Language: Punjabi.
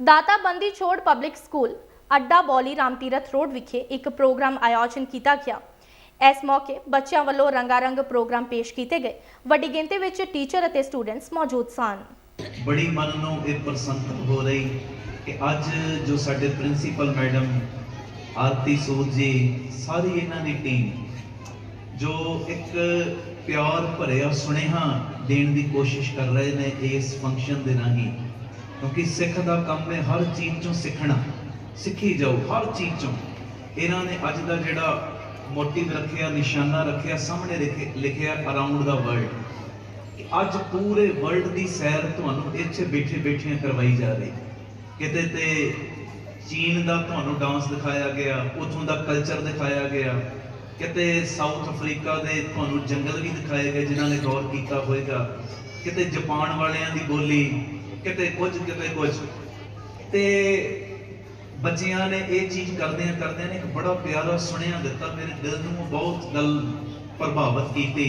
ਦਾਤਾ ਬੰਦੀ ਛੋੜ ਪਬਲਿਕ ਸਕੂਲ, ਅੱਡਾ ਬੌਲੀ ਰਾਮਤੀਰਥ ਰੋਡ ਵਿਖੇ ਇੱਕ ਪ੍ਰੋਗਰਾਮ ਆਯੋਜਨ ਕੀਤਾ ਗਿਆ। ਇਸ ਮੌਕੇ ਬੱਚਿਆਂ ਵੱਲੋਂ ਰੰਗਾਰੰਗ ਪ੍ਰੋਗਰਾਮ ਪੇਸ਼ ਕੀਤੇ ਗਏ। ਵੱਡੀ ਗਿਣਤੀ ਵਿੱਚ ਟੀਚਰ ਅਤੇ ਸਟੂਡੈਂਟਸ ਮੌਜੂਦ ਸਨ। ਬੜੀ ਮਨ ਨੂੰ ਇਹ ਪ੍ਰਸੰਨਤਾ ਹੋ ਰਹੀ ਕਿ ਅੱਜ ਜੋ ਸਾਡੇ ਪ੍ਰਿੰਸੀਪਲ ਮੈਡਮ ਆਰਤੀ ਸੂਦ ਜੀ, ਸਾਰੀ ਇਹਨਾਂ ਦੀ ਟੀਮ ਜੋ ਇੱਕ ਪਿਆਰ ਭਰਿਆ ਸੁਨੇਹਾ ਦੇਣ ਦੀ ਕੋਸ਼ਿਸ਼ ਕਰ ਰਹੇ ਨੇ ਇਸ ਫੰਕਸ਼ਨ ਦੇ ਰਾਹੀਂ ਕਿਉਂਕਿ ਸਿੱਖ ਦਾ ਕੰਮ ਹੈ ਹਰ ਚੀਜ਼ ਚੋਂ ਸਿੱਖਣਾ, ਸਿੱਖੀ ਜਾਓ ਹਰ ਚੀਜ਼ ਚੋਂ। ਇਹਨਾਂ ਨੇ ਅੱਜ ਦਾ ਜਿਹੜਾ ਮੋਟਿਵ ਰੱਖਿਆ, ਨਿਸ਼ਾਨਾ ਰੱਖਿਆ, ਸਾਹਮਣੇ ਲਿਖੇ- ਲਿਖਿਆ ਅਰਾਊਂਡ ਦਾ ਵਰਲਡ ਅੱਜ ਪੂਰੇ ਵਰਲਡ ਦੀ ਸੈਰ ਤੁਹਾਨੂੰ ਇੱਥੇ ਬੈਠੇ ਬੈਠਿਆਂ ਕਰਵਾਈ ਜਾ ਰਹੀ ਕਿਤੇ ਤੇ ਚੀਨ ਦਾ ਤੁਹਾਨੂੰ ਡਾਂਸ ਦਿਖਾਇਆ ਗਿਆ, ਉਥੋਂ ਦਾ ਕਲਚਰ ਦਿਖਾਇਆ ਗਿਆ, ਕਿਤੇ ਸਾਊਥ ਅਫਰੀਕਾ ਦੇ ਤੁਹਾਨੂੰ ਜੰਗਲ ਵੀ ਦਿਖਾਏ ਗਏ ਜਿਨ੍ਹਾਂ ਨੇ ਗੌਰ ਕੀਤਾ ਹੋਵੇਗਾ ਕਿਤੇ ਜਾਪਾਨ ਵਾਲਿਆਂ ਦੀ ਬੋਲੀ, ਕਿਤੇ ਕੁਝ ਕਿਤੇ ਕੁਝ। ਤੇ ਬੱਚਿਆਂ ਨੇ ਇਹ ਚੀਜ਼ ਕਰਦਿਆਂ ਕਰਦਿਆਂ ਨੇ ਇੱਕ ਬੜਾ ਪਿਆਰਾ ਸੁਣਿਆ ਦਿੱਤਾ, ਮੇਰੇ ਦਿਲ ਨੂੰ ਬਹੁਤ ਗੱਲ ਪ੍ਰਭਾਵਿਤ ਕੀਤੀ।